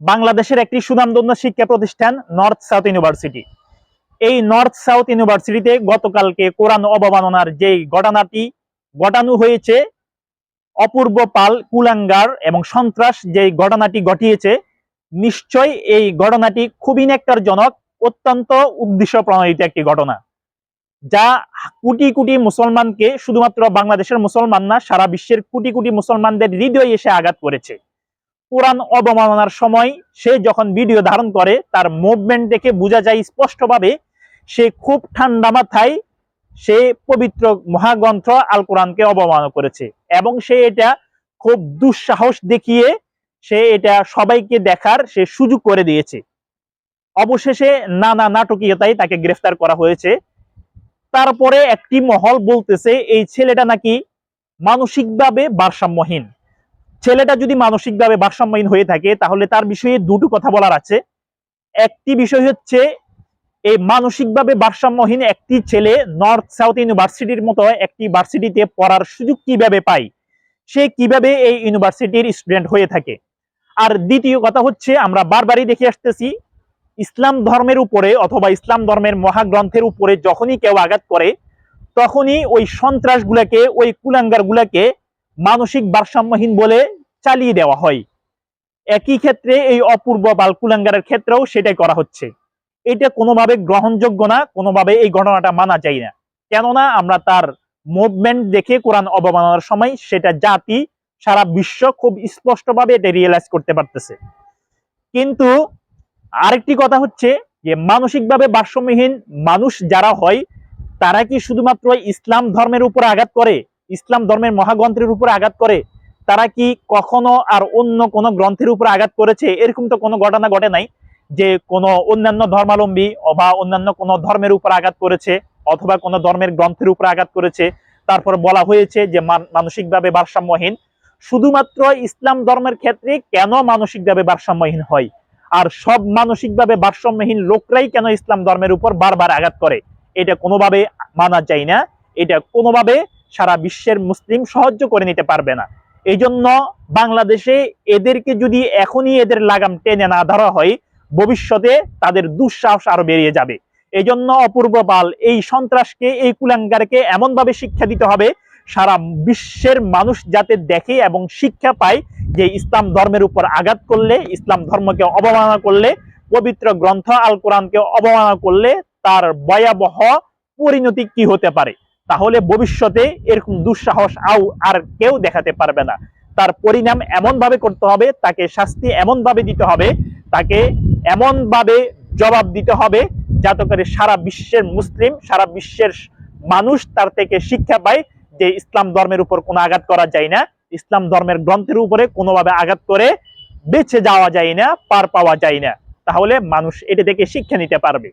বাংলাদেশের একটি সুনামধন্য শিক্ষা প্রতিষ্ঠান নর্থ সাউথ ইউনিভার্সিটি এই নর্থ সাউথ ইউনিভার্সিটিতে গতকালকে কোরআন অবমাননার যে ঘটনাটি ঘটানো হয়েছে, অপূর্ব পাল, কুলাঙ্গার এবং সন্ত্রাস যে ঘটনাটি ঘটিয়েছে নিশ্চয় এই ঘটনাটি খুবই নেকটারজনক অত্যন্ত উদ্দেশ্য প্রণোদিত একটি ঘটনা। যা কোটি কোটি মুসলমানকে, শুধুমাত্র বাংলাদেশের মুসলমান না, সারা বিশ্বের কোটি কোটি মুসলমানদের হৃদয়ে এসে আঘাত করেছে। কোরআন অবমাননার সময় সে যখন ভিডিও ধারণ করে, তার মুভমেন্ট দেখে বোঝা যায় স্পষ্টভাবে সে খুব ঠান্ডা মাথায় সে পবিত্র মহাগ্রন্থ আল কোরআনকে অবমাননা করেছে এবং সে এটা খুব দুঃসাহস দেখিয়ে সে এটা সবাইকে দেখার সে সুযোগ করে দিয়েছে। অবশেষে নানা নাটকীয়তায় তাকে গ্রেফতার করা হয়েছে। তারপরে একটি মহল বলতেছে, এই ছেলেটা নাকি মানসিকভাবে ভারসাম্যহীন। ছেলেটা যদি মানসিকভাবে ভারসাম্যহীন হয়ে থাকে, তাহলে তার বিষয়ে দুটো কথা বলার আছে। একটি বিষয় হচ্ছে এই মানসিকভাবে ভারসাম্যহীন একটি ছেলে নর্থ সাউথ ইউনিভার্সিটির মতো একটি ভার্সিটিতে পড়ার সুযোগ কীভাবে পায়? সে কীভাবে এই ইউনিভার্সিটির স্টুডেন্ট হয়ে থাকে? আর দ্বিতীয় কথা হচ্ছে, আমরা বারবারই দেখে আসতেছি, ইসলাম ধর্মের উপরে অথবা ইসলাম ধর্মের মহাগ্রন্থের উপরে যখনই কেউ আঘাত করে, তখনই ওই সন্ত্রাসগুলাকে, ওই কুলাঙ্গারগুলাকে মানসিক ভারসাম্যহীন বলে চালিয়ে দেওয়া হয়। একই ক্ষেত্রে এই অপূর্ব বাল কুলাঙ্গারের ক্ষেত্রেও সেটাই করা হচ্ছে। এটা কোনোভাবে গ্রহণযোগ্য না, কোনোভাবে এই ঘটনাটা মানা যায় না। কেননা আমরা তার মুভমেন্ট দেখে কোরআন অবমাননার সময় সেটা জাতি, সারা বিশ্ব খুব স্পষ্টভাবে এটা রিয়েলাইজ করতে পারতেছে। কিন্তু আরেকটি কথা হচ্ছে যে, মানসিকভাবে ভারসাম্যহীন মানুষ যারা হয়, তারা কি শুধুমাত্র ইসলাম ধর্মের উপর আঘাত করে, ইসলাম ধর্মের মহাগ্রন্থের উপর আঘাত করে? তারা কি কখনো আর অন্য কোনো গ্রন্থের উপর আঘাত করেছে? এরকম তো কোনো ঘটনা ঘটে নাই যে কোনো অন্যান্য ধর্মাবলম্বী বা অন্যান্য কোনো ধর্মের উপর আঘাত করেছে অথবা কোনো ধর্মের গ্রন্থের উপর আঘাত করেছে। তারপর বলা হয়েছে যে মানসিকভাবে ভারসাম্যহীন। শুধুমাত্র ইসলাম ধর্মের ক্ষেত্রে কেন মানসিকভাবে ভারসাম্যহীন হয়? আর সব মানসিকভাবে ভারসাম্যহীন লোকরাই কেন ইসলাম ধর্মের উপর বারবার আঘাত করে? এটা কোনোভাবে মানা যায় না। এটা কোনোভাবে সারা বিশ্বের মুসলিম সহ্য করে নিতে পারবে না। এই জন্য বাংলাদেশে এদেরকে যদি এখনই এদের লাগাম টেনে না ধরা হয়, ভবিষ্যতে তাদের দুঃসাহস আরও বেরিয়ে যাবে। এই জন্য অপূর্ব পাল, এই সন্ত্রাসকে, এই কুলাঙ্গারকে এমন ভাবে শিক্ষা দিতে হবে, সারা বিশ্বের মানুষ যাতে দেখে এবং শিক্ষা পায় যে ইসলাম ধর্মের উপর আঘাত করলে, ইসলাম ধর্মকে অবমাননা করলে, পবিত্র গ্রন্থ আল কোরআনকে অবমাননা করলে তার ভয়াবহ পরিণতি কি হতে পারে? তাহলে ভবিষ্যতে এরকম দুঃসাহস আও আর কেউ দেখাতে পারবে না। তার পরিণাম এমন ভাবে করতে হবে তাকে শাস্তি এমন ভাবে দিতে হবে তাকে এমন ভাবে জবাব দিতে হবে যাতে করে সারা বিশ্বের মুসলিম সারা বিশ্বের মানুষ তার থেকে শিক্ষা পায় যে ইসলাম ধর্মের উপর কোনো আঘাত করা যায় না ইসলাম ধর্মের গ্রন্থের উপরে কোনোভাবে আঘাত করে বেঁচে যাওয়া যায় না পার পাওয়া যায় না। তাহলে মানুষ এটা থেকে শিক্ষা নিতে পারবে।